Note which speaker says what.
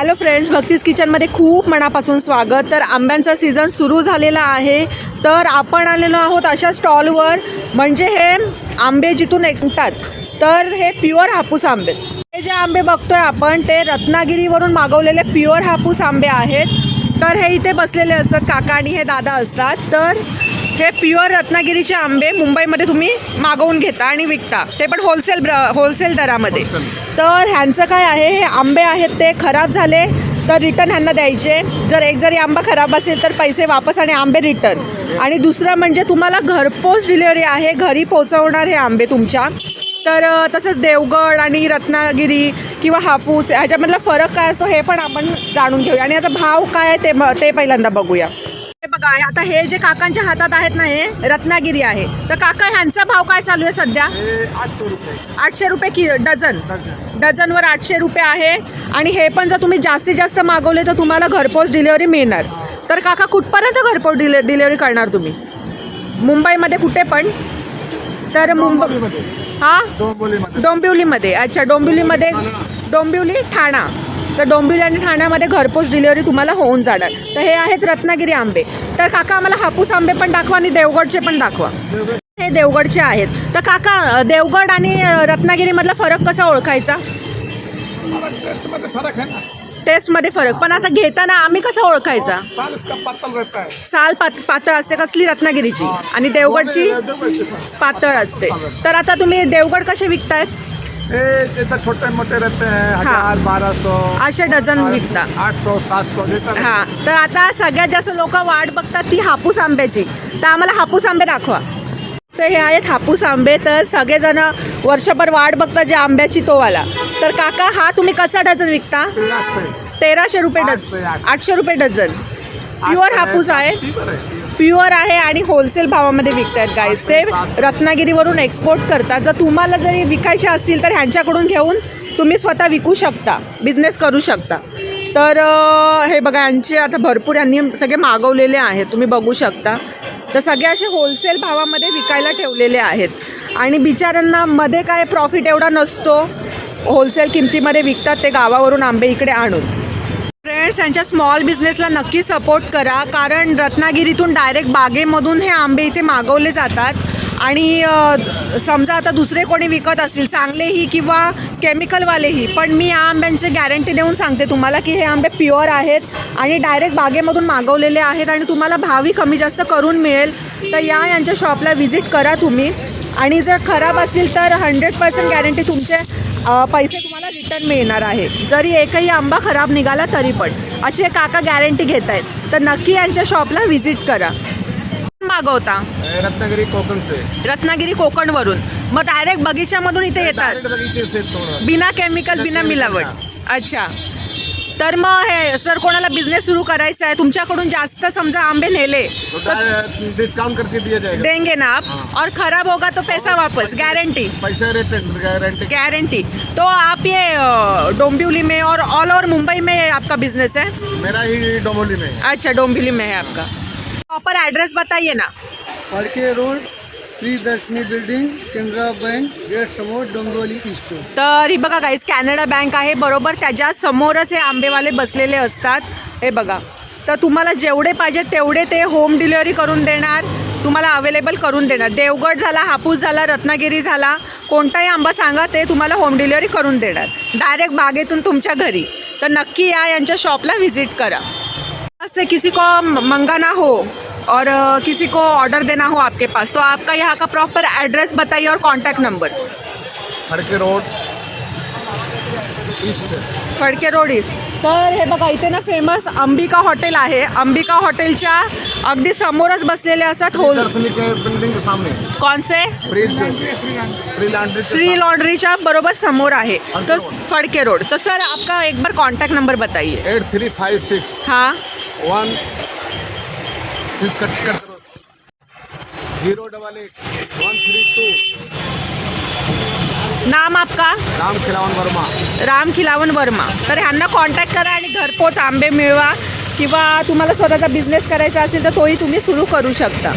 Speaker 1: Hello friends भक्तीज किचनमध्ये खूप मनापासून स्वागत. तर आंब्यांचा सीझन सुरू झालेला आहे. तर आपण आलेलो आहोत अशा स्टॉलवर म्हणजे हे आंबे जिथून एक्सतात तर हे प्युअर हापूस आंबे. हे जे आंबे बघतोय आपण ते रत्नागिरीवरून मागवलेले प्युअर हापूस आंबे आहेत. तर हे इथे बसलेले असतात काका आणि हे दादा असतात. तर हे प्युअर रत्नागिरीचे आंबे मुंबईमध्ये तुम्ही मागवून घेता आणि विकता. ते पण होलसेल होलसेल दरामध्ये. तर ह्यांचं काय आहे? हे आंबे आहेत ते खराब झाले तर रिटर्न ह्यांना द्यायचे. जर एक जरी आंबा खराब असेल तर पैसे वापस आणि आंबे रिटर्न आणि दुसरं म्हणजे तुम्हाला घरपोच डिलिव्हरी आहे घरी पोचवणार हे आंबे तुमच्या. तर तसंच देवगड आणि रत्नागिरी किंवा हापूस ह्याच्यामधला फरक काय असतो हे पण आपण जाणून घेऊया. आणि याचा भाव काय आहे ते ते पहिल्यांदा बघूया. बघा आता हे जे काकांच्या हातात आहेत ना हे रत्नागिरी आहे. तर काका ह्यांचा भाव काय चालू आहे सध्या?
Speaker 2: आठशे रुपये.
Speaker 1: आठशे रुपये कि डझन.
Speaker 2: डझन.
Speaker 1: डझनवर आठशे रुपये आहे. आणि हे पण जर तुम्ही जास्तीत जास्त मागवले तर तुम्हाला घरपोच डिलिव्हरी मिळणार. तर काका कुठपर्यंत घरपोच डिले डिलिव्हरी करणार तुम्ही? मुंबईमध्ये कुठे पण? तर मुंबई. हां.
Speaker 2: डोंबिवलीमध्ये.
Speaker 1: अच्छा डोंबिवलीमध्ये डोंबिवली ठाणा. तर डोंबिवली आणि ठाण्यामध्ये घरपोच डिलिव्हरी तुम्हाला होऊन जाणार. तर हे आहेत रत्नागिरी आंबे. तर काका आम्हाला हापूस आंबे पण दाखवा आणि देवगडचे पण दाखवा. हे देवगडचे आहेत. तर काका देवगड आणि रत्नागिरीमधला फरक कसा ओळखायचा?
Speaker 2: फरक ना
Speaker 1: टेस्टमध्ये फरक. पण आता घेताना आम्ही कसा ओळखायचा?
Speaker 2: साल है
Speaker 1: पात पातळ असते कसली? रत्नागिरीची. आणि देवगडची. पातळ असते. तर आता तुम्ही देवगड कसे विकतायत?
Speaker 2: हे जैसे छोटे मोटे रहते हैं. हजार बारह सौ
Speaker 1: असे डझन विकता.
Speaker 2: आठ सौ सात सौ
Speaker 1: हा तर आता सगळ्यात जास्त लोक वाट बघतात ती हापूस आंब्याची. तर आम्हाला हापूस आंबे दाखवा. तर हे आहेत हापूस आंबे तर सगळेजण वर्षभर वाट बघतात जे आंब्याची तो वाला तर काका हा तुम्ही कसा डझन विकता. तेराशे. रुपये डझन.
Speaker 2: आठशे
Speaker 1: रुपये डझन. प्युअर हापूस आहे.
Speaker 2: प्युअर आहे
Speaker 1: आणि होलसेल भावामध्ये विकतायत गाईज ते रत्नागिरीवरून एक्सपोर्ट करतात. जर तुम्हाला जरी विकायचे असतील तर ह्यांच्याकडून घेऊन तुम्ही स्वतः विकू शकता. बिझनेस करू शकता. तर हे बघा यांचे आता भरपूर यांनी सगळे मागवलेले आहेत. तुम्ही बघू शकता. तर सगळे असे होलसेल भावामध्ये विकायला ठेवलेले आहेत. आणि बिचाऱ्यांना मध्ये काय प्रॉफिट एवढा नसतो. होलसेल किमतीमध्ये विकतात ते गावावरून आंबे इकडे आणून. बिझनेस यांच्या स्मॉल बिझनेसला नक्की सपोर्ट करा. कारण रत्नागिरीतून डायरेक्ट बागेमधून हे आंबे इथे मागवले जातात. आणि समजा आता दुसरे कोणी विकत असतील चांगलेही किंवा केमिकलवालेही पण मी या आंब्यांची गॅरंटी देऊन सांगते तुम्हाला की हे आंबे प्युअर आहेत आणि डायरेक्ट बागेमधून मागवलेले आहेत आणि तुम्हाला भावही कमी जास्त करून मिळेल. तर या यांच्या शॉपला व्हिजिट करा तुम्ही. आणि जर खराब असेल तर हंड्रेड पर्सेंट गॅरंटी तुमचे पैसे तुम्हाला रिटर्न मिळणार आहे. जरी एकही आंबा खराब निघाला तरी पण. असे काका गॅरंटी घेत आहेत. तर नक्की यांच्या शॉपला व्हिजिट करा. मागवता?
Speaker 2: रत्नागिरी कोकण से
Speaker 1: रत्नागिरी कोकणवरून. मग डायरेक्ट बगीच्यामधून इथे येतात. बिना केमिकल बिना मिलावट. अच्छा. तर मग हे सर कोणाला बिझनेस सुरू करायचा आहे? तुमच्याकडून जास्त समजा आंबे नेले
Speaker 2: डिस्काउंट करके दिया जाएगा.
Speaker 1: देंगे ना आप? और खराब होगा तो पैसा वापस गारंटी
Speaker 2: पैसे रिटर्न गारंटी
Speaker 1: गारंटी तो आप ये अ, डोंबिवली में और ऑल ओवर मुंबई में आपका बिजनेस है?
Speaker 2: मेरा ही डोमोली में है।
Speaker 1: अच्छा डोंबिवली में है आपका। प्रॉपर एड्रेस बताइए ना।
Speaker 3: Phadke road Priyadarshini building Canara bank gate समोर डोंबिवली इस्ट
Speaker 1: तर ही बघा गाईज कॅनडा बँक आहे. बरोबर त्याच्या समोरच हे आंबेवाले बसलेले असतात. हे बघा. तर तुम्हाला जेवढे पाहिजे तेवढे ते होम डिलिव्हरी करून देणार. तुम्हाला अवेलेबल करून देणार. देवगड झाला हापूस झाला रत्नागिरी झाला कोणताही आंबा सांगा ते तुम्हाला होम डिलिव्हरी करून देणार. डायरेक्ट बागेतून तुमच्या घरी. तर नक्की या यांच्या शॉपला व्हिजिट करा. से किसी को मंगाना हो. और किसी को ऑर्डर देना हो आपके पास तो आपका यहाँ का प्रॉपर एड्रेस बताइए और contact number
Speaker 2: Khadke road
Speaker 1: Phadke road east तर हे बघा इथे ना फेमस अंबिका हॉटेल आहे. अंबिका हॉटेलच्या अगदी समोरच बसलेले असतात होल
Speaker 2: बिल्डिंग सामने।
Speaker 1: कॉनसे श्री लॉन्ड्रीच्या बरोबर समोर आहे. तर फडके रोड. तर सर आपका एक बार कॉन्टॅक्ट नंबर बताइए.
Speaker 2: एट थ्री फाइव सिक्स
Speaker 1: हाँ।
Speaker 2: वन फिर कट कर करो zero double eight one three two
Speaker 1: नाम आपका?
Speaker 2: राम खिलावन वर्मा.
Speaker 1: राम खिलावन वर्मा. तर ह्यांना कॉन्टॅक्ट करा आणि घरपोच आंबे मिळवा. किंवा तुम्हाला स्वतःचा बिझनेस करायचा असेल तर तोही तुम्ही सुरू करू शकता.